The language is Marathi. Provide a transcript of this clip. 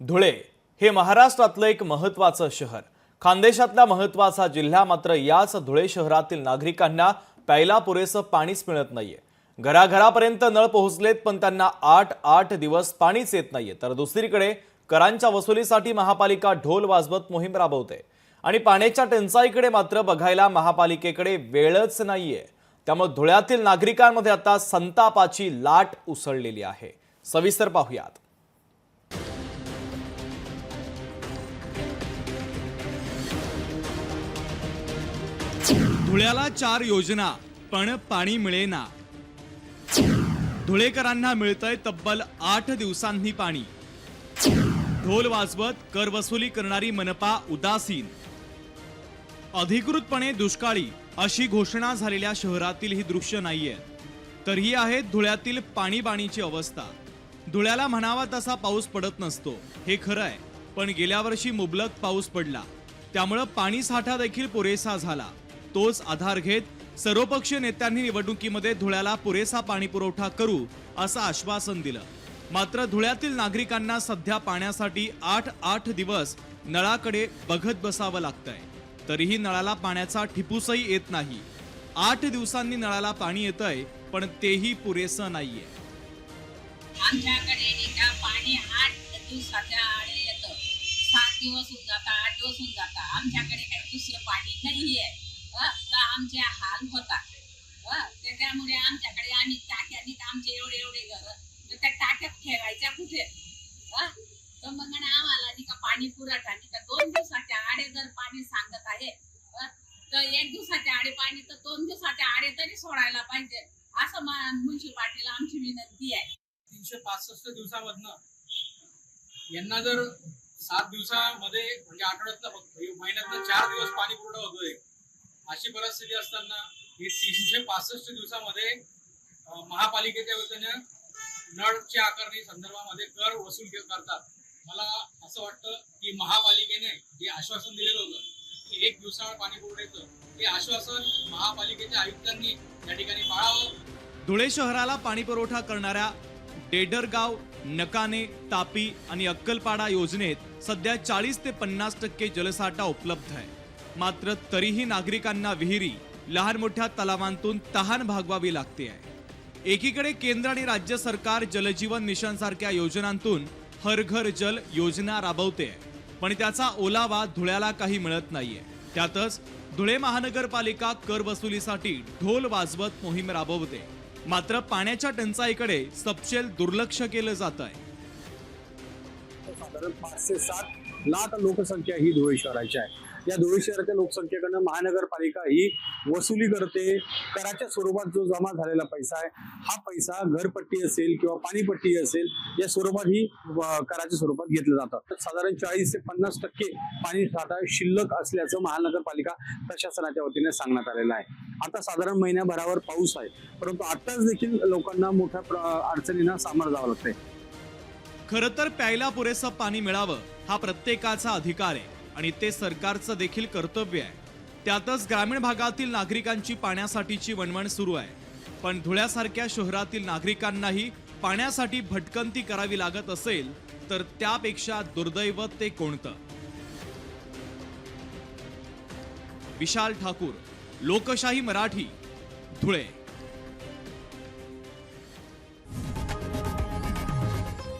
धुळे हे महाराष्ट्रातलं एक महत्त्वाचं शहर. खानदेशातला महत्त्वाचा जिल्हा मात्र याच धुळे शहरातील नागरिकांना प्यायला पुरेसं पाणीच मिळत नाहीये. घराघरापर्यंत नळ पोहोचलेत पण त्यांना आठ आठ दिवस पाणीच येत नाहीये. तर दुसरीकडे करांच्या वसुलीसाठी महापालिका ढोल वाजवत मोहीम राबवते. आणि पाण्याच्या टंचाईकडे मात्र बघायला महापालिकेकडे वेळच नाहीये. त्यामुळे धुळ्यातील नागरिकांमध्ये आता संतापाची लाट उसळलेली आहे. सविस्तर पाहूयात. धुळ्याला चार योजना पण पाणी मिळेना. धुळेकरांना मिळतंय तब्बल आठ दिवसांनी पाणी. ढोल वाजवत कर वसुली करणारी मनपा उदासीन. अधिकृतपणे दुष्काळी अशी घोषणा झालेल्या शहरातील ही दृश्य नाहीये. तर ही आहे धुळ्यातील पाणीबाणीची अवस्था. धुळ्याला म्हणावा तसा पाऊस पडत नसतो हे खरं आहे पण गेल्या वर्षी मुबलक पाऊस पडला. त्यामुळं पाणी साठा देखील पुरेसा झाला. तोच आधार घेत सर्वपक्षीय नेत्यांनी निवडणुकीमध्ये धुळ्याला पुरेसा पाणी पुरवठा करू असं आश्वासन दिलं. मात्र धुळ्यातील नागरिकांना सध्या पाण्यासाठी आठ आठ दिवस नळाकडे बघत बसावं लागतंय. तरीही नळाला पाण्याचा ठिपूसही येत नाही. आठ दिवसांनी नळाला पाणी येतंय पण तेही पुरेसं नाहीये. आमच्याकडे पाणी आठ दिवसाच्या येतं. सात दिवस होऊन जाता आठ दिवस होऊन जाता आमच्याकडे काही दुसरं पाणी नाही आहे तर आमच्या हाल होता. त्याच्यामुळे आमच्याकडे आम्ही टाक्यानी आमचे एवढे एवढे घर तर त्या टाक्यात ठेवायच्या कुठे? तर मग आम्हाला नाही का पाणी पुरवठा नाही का दोन दिवसाच्या आडे जर पाणी सांगत आहे. तर एक दिवसाच्या आडे पाणी तर दोन दिवसाच्या आडे तरी सोडायला पाहिजे. असं म्युन्सिपाल्टीला आमची विनंती आहे. तीनशे पासष्ट दिवसामधनं यांना जर सात दिवसामध्ये म्हणजे आठवड्यातनं फक्त हे महिन्यातनं चार दिवस पाणी पुरवठा होतोय. अशी परिस्थिती असताना ही तीनशे पासष्ट दिवसामध्ये महापालिकेच्या वतीने नळच्या आकारणी संदर्भामध्ये कर वसूल करतात. मला असं वाटतं की महापालिकेने जे आश्वासन दिलेलं होतं की एक दिवसाळ पाणी पुरवठ्याचं ते आश्वासन महापालिकेच्या आयुक्तांनी या ठिकाणी पाळावं. धुळे शहराला पाणी पुरवठा करणाऱ्या डेडरगाव नकाने तापी आणि अक्कलपाडा योजनेत सध्या चाळीस ते पन्नास टक्के जलसाठा उपलब्ध आहे. मात्र तरीही नागरिकांना विहिरी लहान मोठ्या तलावांतून तहान भागवावी लागते आहे. एकीकडे केंद्र आणि राज्य सरकार जलजीवन मिशन सारख्या योजनांतून हर घर जल योजना राबवते पण त्याचा ओलावा धुळ्याला काही मिळत नाहीये. त्यातच धुळे महानगरपालिका कर वसुलीसाठी ढोल वाजवत मोहीम राबवते. मात्र पाण्याच्या टंचाईकडे सपशेल दुर्लक्ष केलं जात आहे साधारण पाचशे सात लाट लोकसंख्या ही धुळे शहराची आहे. या धुळे शहराच्या लोकसंख्येकडनं महानगरपालिका ही वसुली करते. कराच्या स्वरूपात जो जमा झालेला पैसा आहे हा पैसा घरपट्टी असेल किंवा पाणीपट्टी असेल या स्वरूपात ही कराच्या स्वरूपात घेतलं जातं. साधारण चाळीस ते पन्नास टक्के पाणी साठा शिल्लक असल्याचं महानगरपालिका प्रशासनाच्या वतीने सांगण्यात आलेलं आहे. आता साधारण महिन्याभरावर पाऊस आहे. परंतु आताच देखील लोकांना मोठ्या अडचणींना सामोरं जावं लागतंय. खरं तर प्यायला पुरेसं पाणी मिळावं हा प्रत्येकाचा अधिकार आहे आणि ते सरकारचं देखील कर्तव्य आहे. त्यातच ग्रामीण भागातील नागरिकांची पाण्यासाठीची वणवण सुरू आहे. पण धुळ्यासारख्या शहरातील नागरिकांनाही पाण्यासाठी भटकंती करावी लागत असेल तर त्यापेक्षा दुर्दैव ते कोणतं? विशाल ठाकूर लोकशाही मराठी धुळे.